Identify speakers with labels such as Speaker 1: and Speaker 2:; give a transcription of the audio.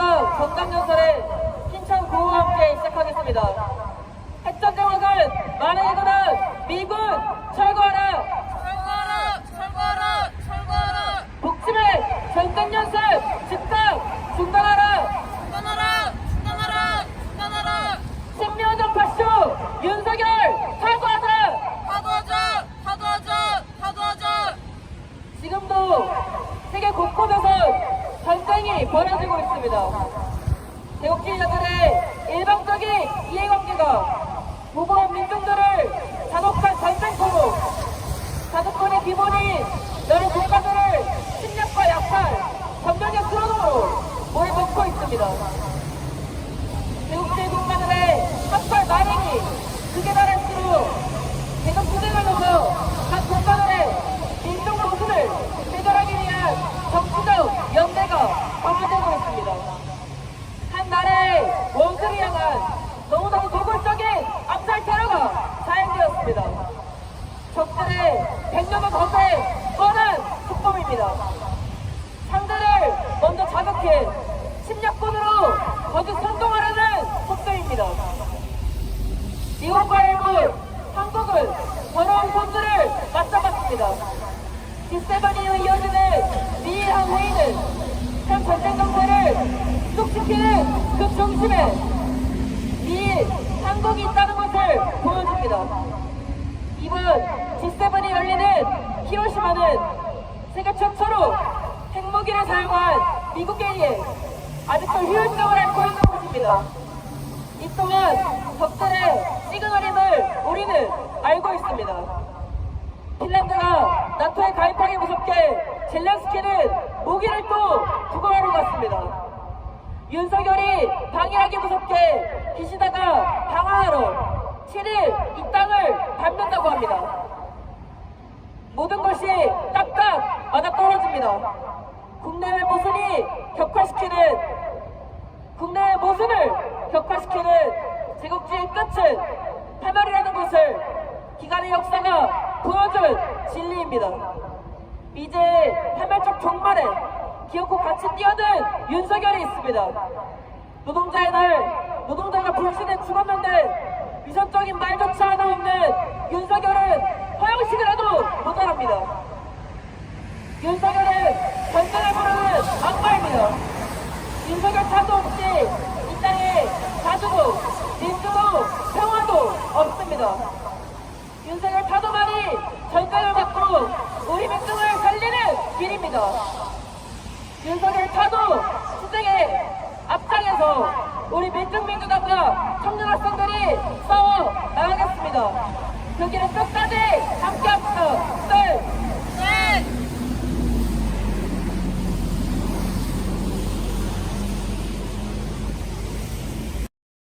Speaker 1: 시각
Speaker 2: 건강연설의
Speaker 1: 신청 구호와 함께
Speaker 2: 시작하겠습니다.
Speaker 1: 핵전쟁학은 만행이거나 미군 전쟁이 벌어지고 있습니다. 대국주의자들의 일방적인 이해관계가 무고한 민중들을 잔혹한 전쟁터로 자주권의 기본이 여러 국가들을 침략과 약탈, 전면적 수로으로 몰아넣고 있습니다. 대국주의 국가들의 합발 만행이 극에 달할수록 계속 투쟁하면서 각 국가들의 민족 모습을 해결하기 위한 정치적 연대가 강화되고 있습니다. 한 나라의 원수를 향한 너무나도 도굴적인 암살 테러가 자행되었습니다. 적들의 백년의 거세 뻔한 수법입니다. 상대를 먼저 자극해 침략군으로 거듭 선동하려는 속도입니다. 미국과 일본, 한국은 더러운 손들을 맞잡았습니다. G7 이후 이어지는 미일한 회의는 현 전쟁 정세를 지속시키는 그 중심에 미일, 한국이 있다는 것을 보여줍니다. 이번 G7이 열리는 히로시마는 세계 최초로 핵무기를 사용한 미국에 아직도 효율성을 앓고 있는 곳입니다. 이 또한 적들의 시그널임을 우리는 알고 있습니다. 핀란드가 나토에 가입하기 무섭게 젤렌스키는 무기를 또 구걸하러 갔습니다. 윤석열이 방해하기 무섭게 기시다가 방어하러 7일 이 땅을 밟는다고 합니다. 것이 딱딱 맞아떨어집니다. 국내의 모순이 격화시키는 국내의 모순을 격화시키는 제국주의 끝은 파멸이라는 것을 기간의 역사가 보여준 진리입니다. 이제 파멸적 종말에 기어코 같이 뛰어든 윤석열이 있습니다. 노동자의 날, 노동자가 불신에 죽었는데 위선적인 말조차 하나 없는 윤석열은 허영식이라도 모자랍니다. 윤석열은 전쟁을 부르는 악마입니다. 윤석열 차도 없 이이 땅에 자주도, 민주도, 평화도 없습니다. 윤석열 타도만이 전쟁을 막고 우리 민중을 살리는 길입니다. 윤석열 타도 투쟁에 앞장에서 우리 민중민주당과 청년 학생들이 싸워 나가겠습니다. 그 길을 끝까지.